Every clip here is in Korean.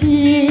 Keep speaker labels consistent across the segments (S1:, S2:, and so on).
S1: 心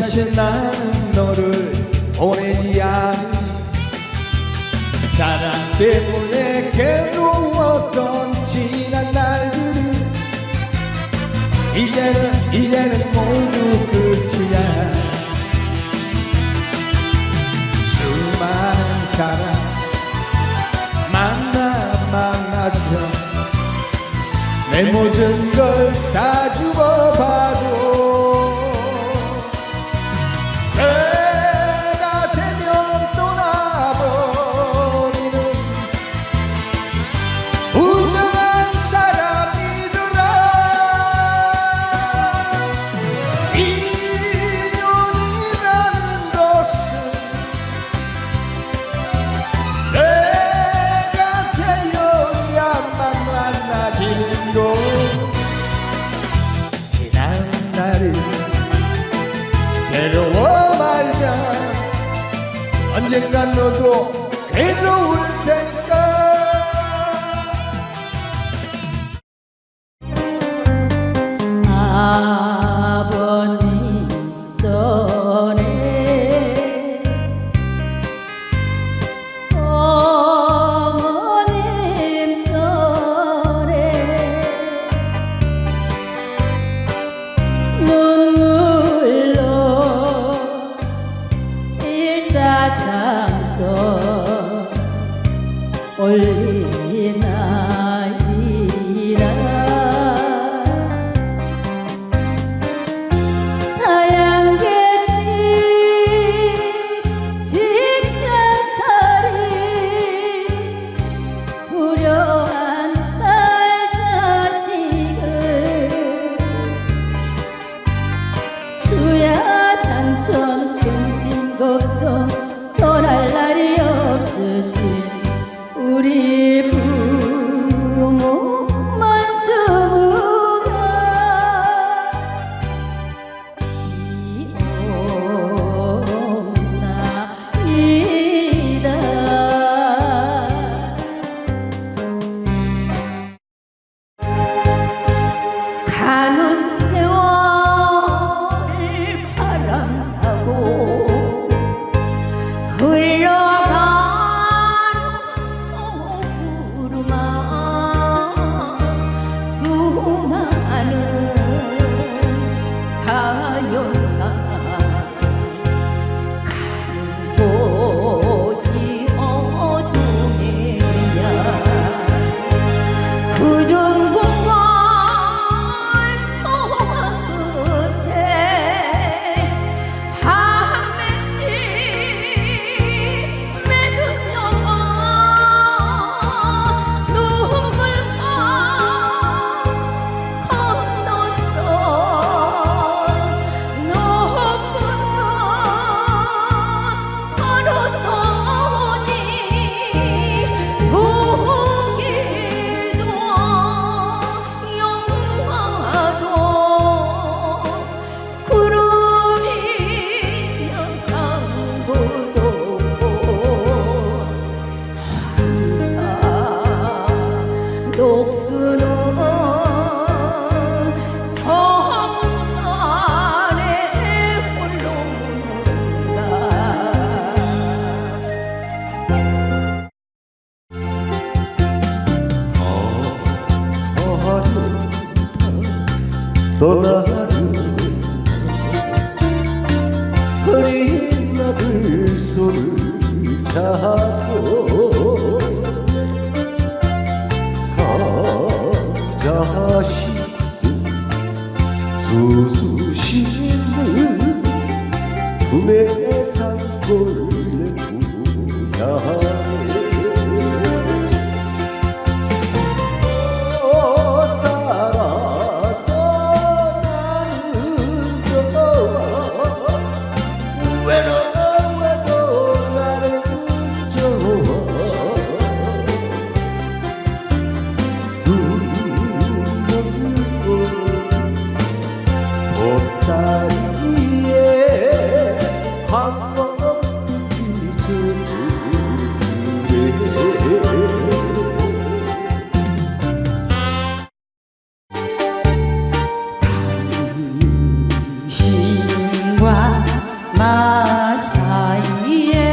S2: 다시 나는 너를 보내지 않 사랑 때문에 괴로웠던 지난 날들은 이제는 이제는 모두 끝이야. 수많은 사람 만나 만나서 내 모든 걸 다 주고받은
S3: del ganador. 올 独自の 내 나
S1: 사이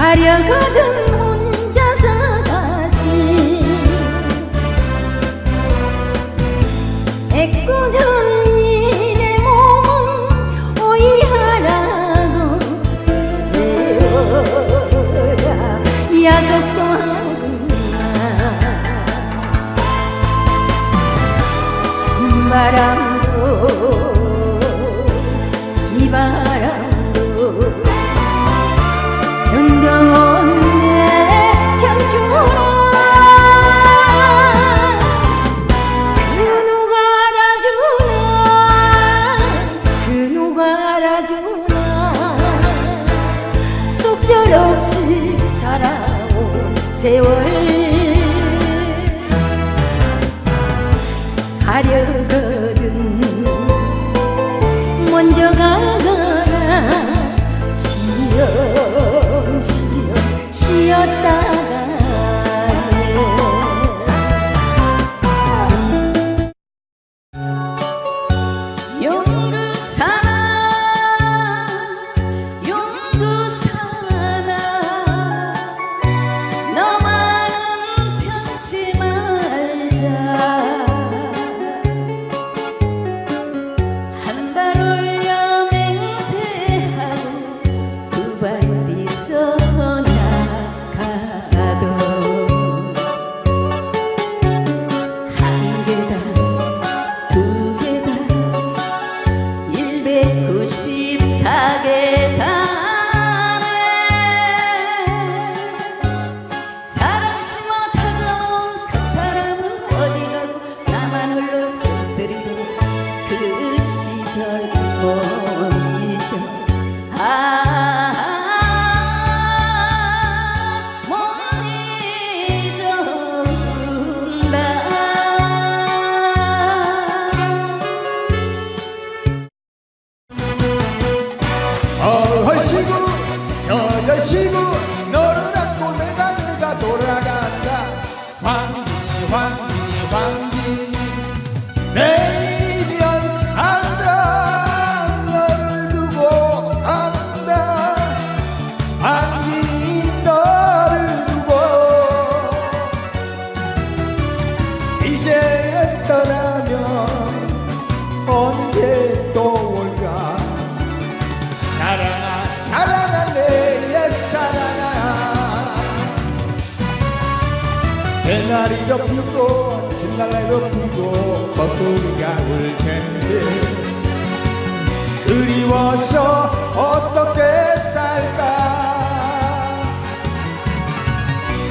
S1: 가려거든 혼자서 가지. 애꿎은 이내 몸 오이하라고
S3: 세워라. 야속도 하구나. 찬바람 주나 속절없이
S2: 살아온 세월. 가려고
S1: 새날이도 피고 진달래도 피고 벚꽃이가 울 텐데. 그리워서 어떻게 살까?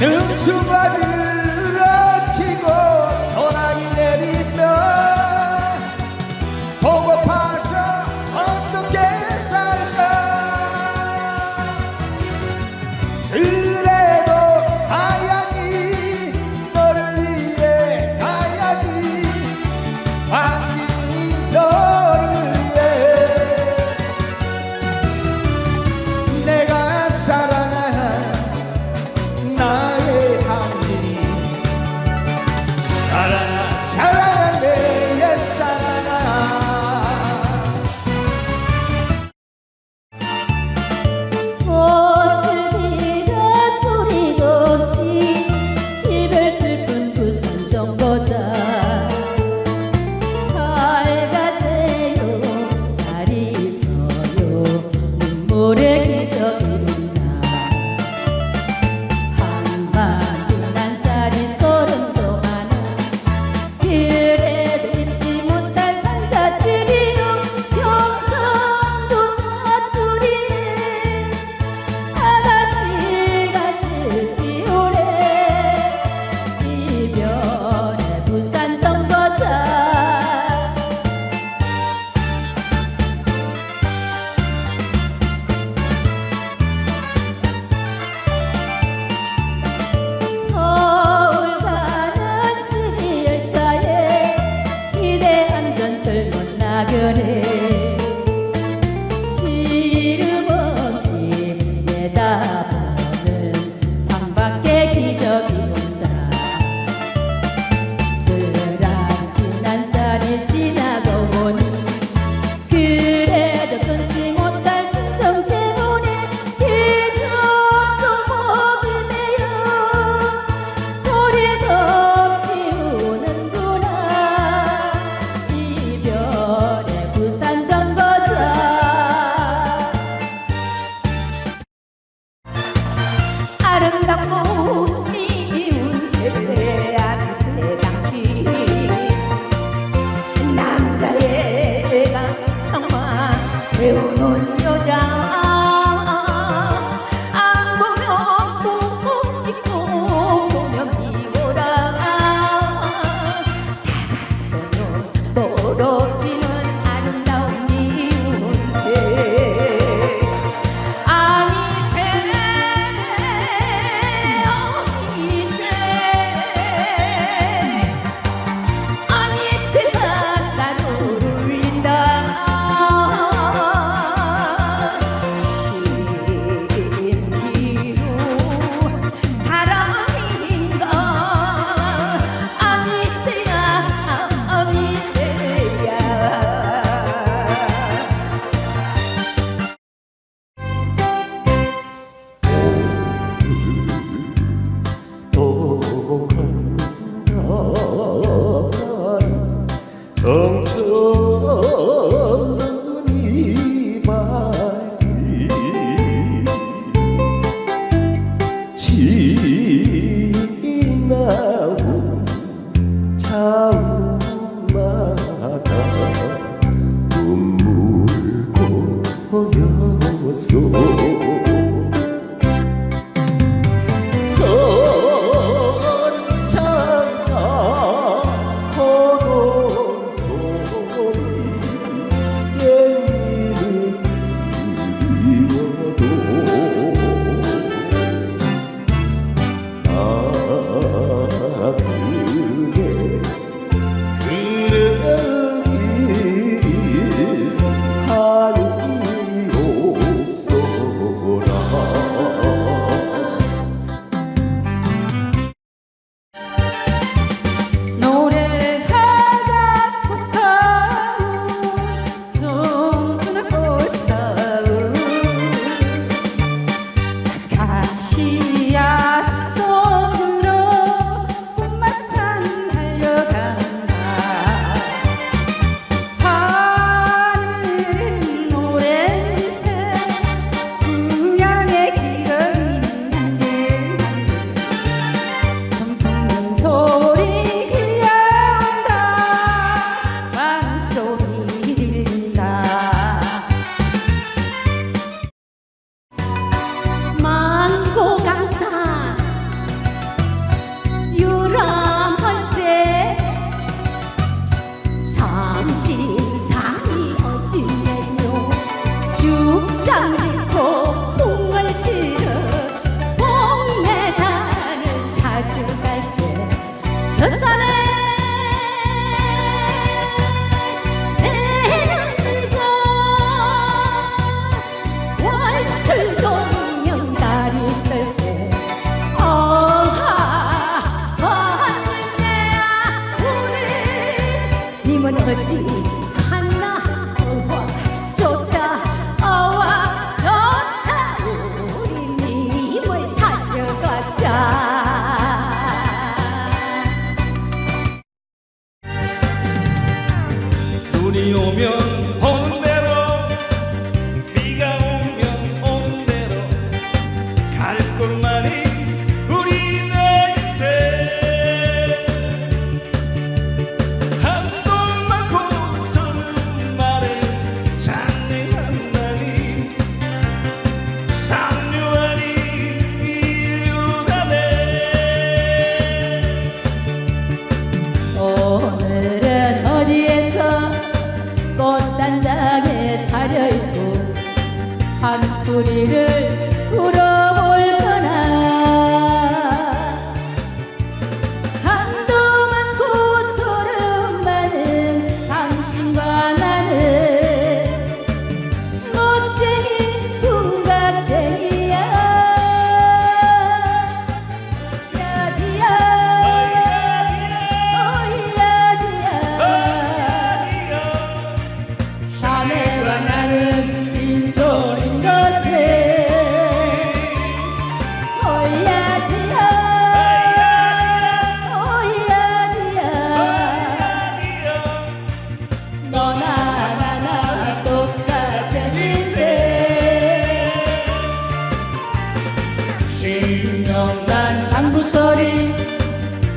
S1: 등수가 늘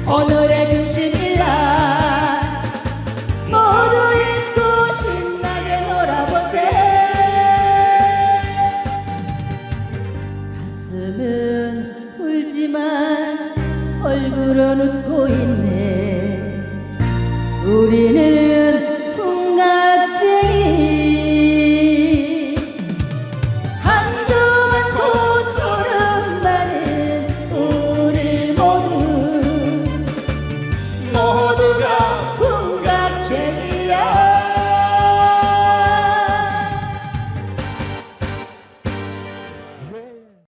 S2: 오